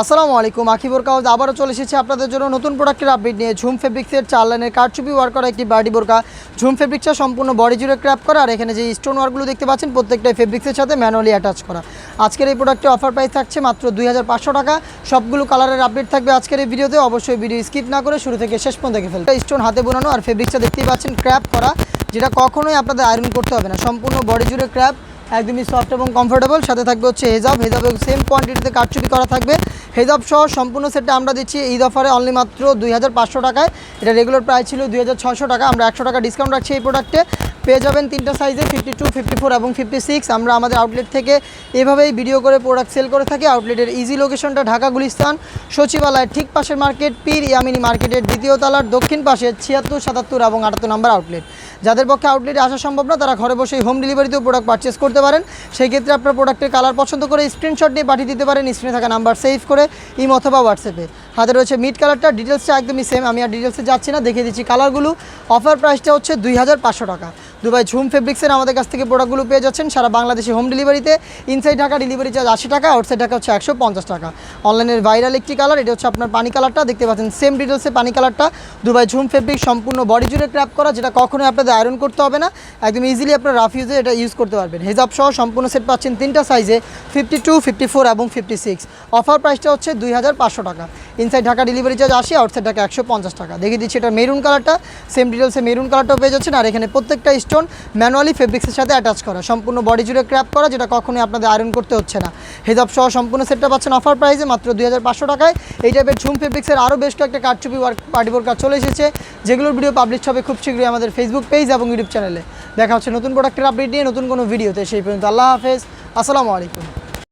আসসালামু আলাইকুম। আকিবর কাউজ আবারও চলে এসেছে আপনাদের জন্য নতুন প্রোডাক্টের আপডেট নিয়ে ঝুম ফেব্রিক্সের চার লাইনের কারচুপি ওয়ার্ক করা একটি বার্ডি বোরকা ঝুম ফেব্রিক্সটা সম্পূর্ণ বডি জুড়ে ক্র্যাপ করা আর এখানে যে স্টোন ওয়ার্কগুলো দেখতে পাচ্ছেন, প্রত্যেকটাই ফেব্রিক্সের সাথে ম্যানুয়ালি অ্যাটাচ করা। আজকের এই প্রোডাক্টের অফার প্রাইস থাকছে মাত্র দুই হাজার পাঁচশো টাকা। সবগুলো কালারের আপডেট থাকবে আজকের এই ভিডিওতে অবশ্যই ভিডিও স্কিপ না করে শুরু থেকে শেষ পর্যন্ত দেখে ফেলবে স্টোন হাতে বোনানো আর ফেব্রিক্সটা দেখতেই পাচ্ছেন ক্র্যাপ করা, যেটা কখনোই আপনাদের আয়রন করতে হবে না। সম্পূর্ণ বডি জুড়ে ক্র্যাপ একদমই সফট এবং কমফোর্টেবল সাথে থাকবে হচ্ছে হেজাব হেজাবে সেম কোয়ান্টিটিতে কাটচুপি করা থাকবে। হেজাব সহ সম্পূর্ণ সেটটা আমরা দিচ্ছি। ঈদ অফারে অনলি মাত্র দুই হাজার পাঁচশো টাকায়। এটা রেগুলার প্রাইস ছিল দুই হাজার ছয়শো টাকা। আমরা একশো টাকা ডিসকাউন্ট রাখছি এই প্রোডাক্টে পেয়ে যাবেন তিনটা সাইজে ফিফটি টু ফিফটি ফোর এবং ফিফটি সিক্স আমরা আমাদের আউটলেট থেকে এভাবেই ভিডিও করে প্রোডাক্ট সেল করে থাকি। আউটলেটের ইজি লোকেশনটা ঢাকা গুলিস্তান। সচিবালয়ের ঠিক পাশের মার্কেট পীর ইয়ামিনী মার্কেটের দ্বিতীয় তলার দক্ষিণ পাশে ছিয়াত্তর, সাতাত্তর এবং আটাত্তর নম্বর আউটলেট যাদের পক্ষে আউটলেটে আসা সম্ভব না, তারা ঘরে বসেই হোম ডেলিভারিতেও প্রোডাক্ট পারচেস করতে পারেন। সেই ক্ষেত্রে আপনার প্রোডাক্টের কালার পছন্দ করে স্ক্রিনশট নিয়ে পাঠিয়ে দিতে পারেন স্ক্রিনে থাকা নাম্বার সেভ করে ইম অথবা হোয়াটসঅ্যাপে হাতে রয়েছে মিড কালারটা ডিটেলসটা একদমই সেম আমি আর ডিটেলসে যাচ্ছি না, দেখিয়ে দিচ্ছি কালারগুলো অফার প্রাইসটা হচ্ছে দুই হাজার পাঁচশো টাকা। দুবাই ঝুম ফেব্রিক্সের আমাদের কাছ থেকে প্রোডাক্টগুলো পেয়ে যাচ্ছেন। সারা বাংলাদেশে হোম ডেলিভারিতে ইনসাইড ঢাকা ডেলিভারি চার্জ আশি টাকা আউটসাইড ঢাকা হচ্ছে একশো পঞ্চাশ টাকা। অনলাইনের ভাইরাল একটি কালার এটা হচ্ছে আপনার পানি কালারটা দেখতে পাচ্ছেন সেম ডিটেলসে পানি কালারটা দুবাই ঝুম ফেব্রিক সম্পূর্ণ বডি জুড়ে ক্র্যাপ করা, যেটা কখনোই আপনাদের আয়রন করতে হবে না। একদম ইজিলি আপনার রাফ ইউজে এটা ইউজ করতে পারবেন। হেজাব সহ সম্পূর্ণ সেট পাচ্ছেন তিনটা সাইজে ফিফটি টু ফিফটি ফোর এবং ফিফটি সিক্স অফার প্রাইসটা হচ্ছে দুই হাজার পাঁচশো টাকা। ইনসাইড ঢাকা ডেলিভারি চার্জ আশি আউটসাইড ঢাকা একশো পঞ্চাশ টাকা। দেখিয়ে দিচ্ছি এটা মেরুন কালারটা সেম ডিটেলসে মেরুন কালারটাও পেয়ে যাচ্ছেন। আর এখানে প্রত্যেকটা স্টোন ম্যানুয়ালি ফেব্রিক্সের সাথে অ্যাটাচ করা। সম্পূর্ণ বডি জুড়ে ক্র্যাপ করা, যেটা কখনোই আপনাদের আয়রন করতে হচ্ছে না। হেজাব সহ সম্পূর্ণ সেটটা পাচ্ছেন অফার প্রাইসে মাত্র দুই হাজার পাঁচশো টাকায়। এই টাইপের ঝুম ফেব্রিক্সের আরও বেশ কয়েকটা কারচুপি ওয়ার্ক পার্টি কাজ চলে এসেছে। যেগুলোর ভিডিও পাবলিশ হবে খুব শীঘ্রই আমাদের ফেসবুক পেজ এবং ইউটিউব চ্যানেলে দেখা হচ্ছে নতুন প্রোডাক্টের আপডেট নিয়ে নতুন কোনো ভিডিওতে সেই পর্যন্ত আল্লাহ হাফেজ। আসসালামু আলাইকুম।